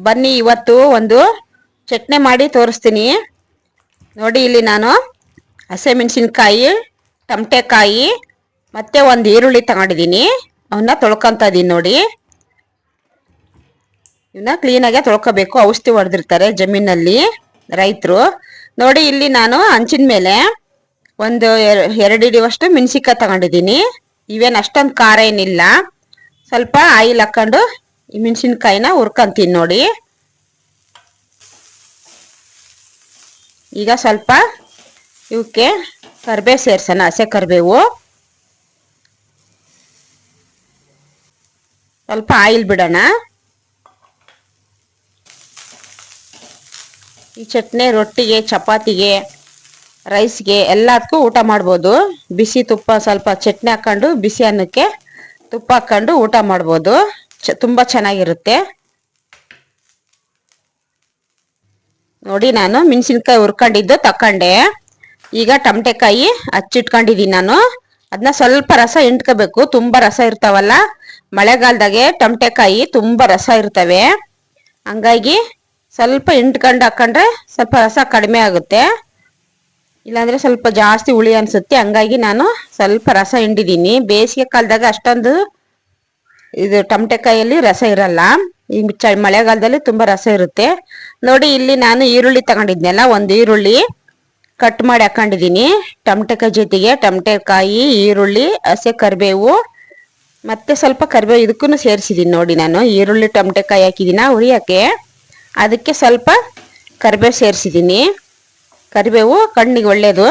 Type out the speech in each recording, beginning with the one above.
ಬನ್ನಿ ಇವತ್ತು ಒಂದು ಚಟ್ನಿ ಮಾಡಿ ತೋರಿಸ್ತೀನಿ. ನೋಡಿ ಇಲ್ಲಿ ನಾನು ಹಸಿಮೆಣಸಿನ್ಕಾಯಿ ಟಮಟೆಕಾಯಿ, ಮತ್ತೆ ಒಂದು ಈರುಳ್ಳಿ ತಗೊಂಡಿದ್ದೀನಿ. ಅವನ್ನ ತೊಳ್ಕೊಂತ ಇದ್ದೀನಿ ನೋಡಿ. ಇವನ್ನ ಕ್ಲೀನಾಗೆ ತೊಳ್ಕೊಬೇಕು. ಔಷಧಿ ಹೊಡೆದಿರ್ತಾರೆ ಜಮೀನಲ್ಲಿ ರೈತರು. ನೋಡಿ ಇಲ್ಲಿ ನಾನು ಹಂಚಿನ ಮೇಲೆ ಒಂದು ಎರ- ಎರಡು ಹಿಡಿಯುವಷ್ಟು ಮೆಣಸಿಕಾಯಿ ತಗೊಂಡಿದ್ದೀನಿ. ಇವೇನು ಅಷ್ಟೊಂದು ಖಾರ ಏನಿಲ್ಲ. ಸ್ವಲ್ಪ ಆಯಿಲ್ ಹಾಕೊಂಡು ಈ ಮೆಣಸಿನ್ಕಾಯಿನ ಹುರ್ಕೊಂತೀನಿ ನೋಡಿ. ಈಗ ಸ್ವಲ್ಪ ಇವಕ್ಕೆ ಕರ್ಬೇವು ಸೇರ್ಸೋಣ, ಹಸೆ ಕರಿಬೇವು. ಸ್ವಲ್ಪ ಆಯಿಲ್ ಬಿಡೋಣ. ಈ ಚಟ್ನಿ ರೊಟ್ಟಿಗೆ, ಚಪಾತಿಗೆ, ರೈಸ್ಗೆ ಎಲ್ಲದಕ್ಕೂ ಊಟ ಮಾಡ್ಬೋದು. ಬಿಸಿ ತುಪ್ಪ ಸ್ವಲ್ಪ ಚಟ್ನಿ ಹಾಕೊಂಡು, ಬಿಸಿ ಅನ್ನಕ್ಕೆ ತುಪ್ಪ ಹಾಕೊಂಡು ಊಟ ಮಾಡ್ಬೋದು. ತುಂಬ ಚೆನ್ನಾಗಿರುತ್ತೆ. ನೋಡಿ ನಾನು ಮೆಣಸಿನ್ಕಾಯಿ ಹುರ್ಕೊಂಡಿದ್ದು ತಕೊಂಡೆ ಈಗ ಟಮಟೆಕಾಯಿ ಹಚ್ಚಿಟ್ಕೊಂಡಿದ್ದೀನಿ ನಾನು. ಅದನ್ನ ಸ್ವಲ್ಪ ರಸ ಹಿಂಡ್ಕೋಬೇಕು, ತುಂಬಾ ರಸ ಇರ್ತಾವಲ್ಲ. ಮಳೆಗಾಲದಾಗೆ ಟಮಟೆಕಾಯಿ ತುಂಬಾ ರಸ ಇರ್ತವೆ. ಹಂಗಾಗಿ ಸ್ವಲ್ಪ ಹಿಂಡ್ಕೊಂಡು ಹಾಕೊಂಡ್ರೆ ಸ್ವಲ್ಪ ರಸ ಕಡಿಮೆ ಆಗುತ್ತೆ. ಇಲ್ಲಾಂದ್ರೆ ಸ್ವಲ್ಪ ಜಾಸ್ತಿ ಹುಳಿ ಅನ್ಸುತ್ತೆ. ಹಂಗಾಗಿ ನಾನು ಸ್ವಲ್ಪ ರಸ ಹಿಂಡಿದ್ದೀನಿ ಬೇಸಿಗೆ ಕಾಲದಾಗ ಅಷ್ಟೊಂದು ಇದು ಟಮಟೆಕಾಯಲ್ಲಿ ರಸ ಇರಲ್ಲ. ಈ ಚ, ಮಳೆಗಾಲದಲ್ಲಿ ತುಂಬಾ ರಸ ಇರುತ್ತೆ. ನೋಡಿ, ಇಲ್ಲಿ ನಾನು ಈರುಳ್ಳಿ ತಗೊಂಡಿದ್ನಲ್ಲ, ಒಂದು ಈರುಳ್ಳಿ ಕಟ್ ಮಾಡಿ ಹಾಕೊಂಡಿದ್ದೀನಿ. ಟಮಟೆಕಾಯಿ ಜೊತೆಗೆ ಟಮಟೆಕಾಯಿ, ಈರುಳ್ಳಿ, ಹಸೆ ಕರಿಬೇವು, ಮತ್ತೆ ಸ್ವಲ್ಪ ಕರಿಬೇವು ಇದಕ್ಕೂ ಸೇರಿಸಿದ್ದೀನಿ ನೋಡಿ ನಾನು. ಈರುಳ್ಳಿ, ಟಮಟೆಕಾಯಿ ಹಾಕಿದ್ದೀನ ಹುರಿಯೋಕ್ಕೆ. ಅದಕ್ಕೆ ಸ್ವಲ್ಪ ಕರಿಬೇವು ಸೇರಿಸಿದ್ದೀನಿ ಕರಿಬೇವು ಕಣ್ಣಿಗೆ ಒಳ್ಳೇದು.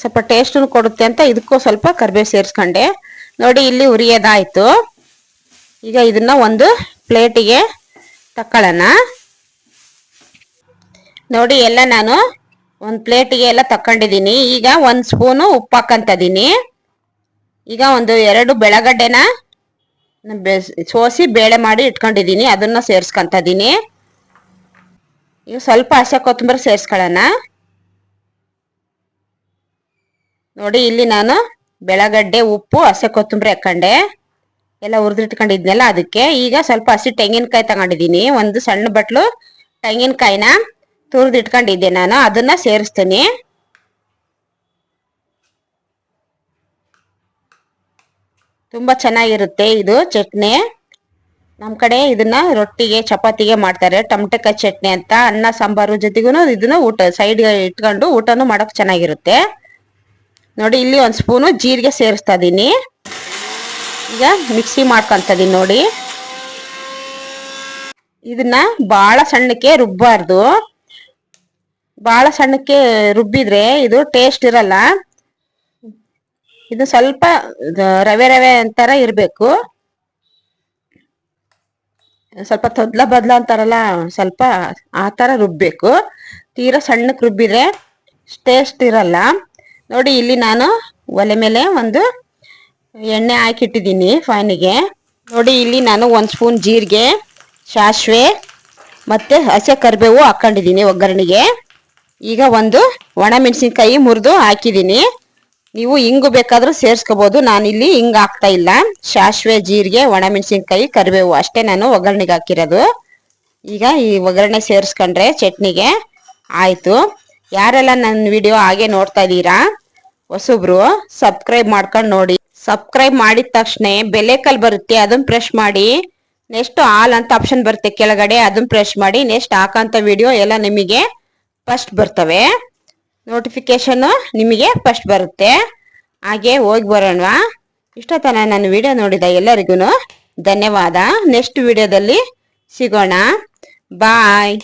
ಸ್ವಲ್ಪ ಟೇಸ್ಟನ್ನು ಕೊಡುತ್ತೆ ಅಂತ ಇದಕ್ಕೂ ಸ್ವಲ್ಪ ಕರಿಬೇವು ಸೇರಿಸ್ಕೊಂಡೆ. ನೋಡಿ, ಇಲ್ಲಿ ಉರಿಯೋದಾಯ್ತು ಈಗ ಇದನ್ನ ಒಂದು ಪ್ಲೇಟಿಗೆ ತಕ್ಕೊಳ್ಳೋಣ ನೋಡಿ, ಎಲ್ಲ ನಾನು ಒಂದು ಪ್ಲೇಟಿಗೆ ಎಲ್ಲ ತಕೊಂಡಿದ್ದೀನಿ ಈಗ ಒಂದು ಸ್ಪೂನು ಉಪ್ಪು ಹಾಕಂತದೀನಿ ಈಗ ಒಂದು ಎರಡು ಬೆಳಗಡ್ಡೆನ ಸೋಸಿ ಬೇಳೆ ಮಾಡಿ ಇಟ್ಕೊಂಡಿದ್ದೀನಿ. ಅದನ್ನ ಸೇರಿಸ್ಕೊಂತದೀನಿ. ಈಗ ಸ್ವಲ್ಪ ಹಸೆ ಕೊತ್ತಂಬರಿ ಸೇರಿಸ್ಕೊಳ್ಳೋಣ ನೋಡಿ, ಇಲ್ಲಿ ನಾನು ಬೆಳಗಡ್ಡೆ, ಉಪ್ಪು, ಹಸೆ ಕೊತ್ತಂಬರಿ ಹಾಕೊಂಡೆ. ಎಲ್ಲ ಹುರಿದಿಟ್ಕೊಂಡಿದ್ನಲ್ಲ ಅದಕ್ಕೆ ಈಗ ಸ್ವಲ್ಪ ಹಸಿ ತೆಂಗಿನಕಾಯಿ ತಗೊಂಡಿದ್ದೀನಿ. ಒಂದು ಸಣ್ಣ ಬಟ್ಲು, ತೆಂಗಿನಕಾಯಿನ ತುರಿದಿಟ್ಕೊಂಡಿದ್ದೆ ನಾನು, ಅದನ್ನ ಸೇರಿಸ್ತೀನಿ. ತುಂಬ ಚೆನ್ನಾಗಿರುತ್ತೆ ಇದು ಚಟ್ನಿ. ನಮ್ಮ ಕಡೆ ಇದನ್ನ ರೊಟ್ಟಿಗೆ, ಚಪಾತಿಗೆ ಮಾಡ್ತಾರೆ, ಟಮಟೆಕಾಯಿ ಚಟ್ನಿ ಅಂತ, ಅನ್ನ, ಸಾಂಬಾರು ಜೊತೆಗೂ ಇದನ್ನ ಊಟ ಸೈಡ್ ಇಟ್ಕೊಂಡು ಊಟನೂ ಮಾಡೋಕೆ ಚೆನ್ನಾಗಿರುತ್ತೆ. ನೋಡಿ, ಇಲ್ಲಿ ಒಂದು ಸ್ಪೂನು ಜೀರಿಗೆ ಸೇರಿಸ್ತಾ ಇದೀನಿ. ಈಗ ಮಿಕ್ಸಿ ಮಾಡ್ಕೊಂತ ಇದೀನಿ ನೋಡಿ. ಇದನ್ನ ಬಹಳ ಸಣ್ಣಕ್ಕೆ ರುಬ್ಬಾರ್ದು. ಬಹಳ ಸಣ್ಣಕ್ಕೆ ರುಬ್ಬಿದ್ರೆ ಇದು ಟೇಸ್ಟ್ ಇರಲ್ಲ. ಇದು ಸ್ವಲ್ಪ ರವೆ ರವೆ ಅಂತರ ಇರಬೇಕು. ಸ್ವಲ್ಪ ತೊದ್ಲ ಬದ್ಲ ಅಂತಾರಲ್ಲ, ಸ್ವಲ್ಪ ಆ ಥರ ರುಬ್ಬೇಕು. ತೀರಾ ಸಣ್ಣಕ್ಕೆ ರುಬ್ಬಿದ್ರೆ ಟೇಸ್ಟ್ ಇರಲ್ಲ. ನೋಡಿ, ಇಲ್ಲಿ ನಾನು ಒಲೆ ಮೇಲೆ ಒಂದು ಎಣ್ಣೆ ಹಾಕಿಟ್ಟಿದ್ದೀನಿ ಫೈನಿಗೆ ನೋಡಿ, ಇಲ್ಲಿ ನಾನು ಒಂದು ಸ್ಪೂನ್ ಜೀರಿಗೆ, ಸಾಸಿವೆ ಮತ್ತು ಹಸೆ ಕರಿಬೇವು ಹಾಕೊಂಡಿದ್ದೀನಿ ಒಗ್ಗರಣೆಗೆ. ಈಗ ಒಂದು ಒಣ ಮೆಣಸಿನ್ಕಾಯಿ ಮುರಿದು ಹಾಕಿದ್ದೀನಿ. ನೀವು ಹಿಂಗು ಬೇಕಾದರೂ ಸೇರಿಸ್ಕೋಬೋದು. ನಾನಿಲ್ಲಿ ಹಿಂಗೆ ಹಾಕ್ತಾ ಇಲ್ಲ. ಸಾಸಿವೆ, ಜೀರಿಗೆ ಒಣ ಮೆಣಸಿನ್ಕಾಯಿ ಕರಿಬೇವು ಅಷ್ಟೇ ನಾನು ಒಗ್ಗರಣೆಗೆ ಹಾಕಿರೋದು. ಈಗ ಈ ಒಗ್ಗರಣೆ ಸೇರಿಸ್ಕೊಂಡ್ರೆ ಚಟ್ನಿಗೆ ಆಯಿತು. ಯಾರೆಲ್ಲ ನನ್ನ ವಿಡಿಯೋ ಹಾಗೆ ನೋಡ್ತಾ ಇದ್ದೀರಾ, ಹೊಸಬ್ರು ಸಬ್ಸ್ಕ್ರೈಬ್ ಮಾಡ್ಕೊಂಡು ನೋಡಿ. ಸಬ್ಸ್ಕ್ರೈಬ್ ಮಾಡಿದ ತಕ್ಷಣ ಬೆಲೆಕಲ್ ಬರುತ್ತೆ ಅದನ್ನ ಪ್ರೆಸ್ ಮಾಡಿ. ನೆಕ್ಸ್ಟ್ ಆಲ್ ಅಂತ ಆಪ್ಷನ್ ಬರುತ್ತೆ ಕೆಳಗಡೆ ಅದನ್ನ ಪ್ರೆಸ್ ಮಾಡಿ. ನೆಕ್ಸ್ಟ್ ಹಾಕಂತ ವಿಡಿಯೋ ಎಲ್ಲ ನಿಮಗೆ ಫಸ್ಟ್ ಬರ್ತವೆ. ನೋಟಿಫಿಕೇಶನ್ ನಿಮಗೆ ಫಸ್ಟ್ ಬರುತ್ತೆ. ಹಾಗೆ ಹೋಗಿ ಬರೋಣ ಇಷ್ಟೊತ್ತನ ನನ್ನ ವಿಡಿಯೋ ನೋಡಿದ ಎಲ್ಲರಿಗೂ ಧನ್ಯವಾದ. ನೆಕ್ಸ್ಟ್ ವಿಡಿಯೋದಲ್ಲಿ ಸಿಗೋಣ. ಬಾಯ್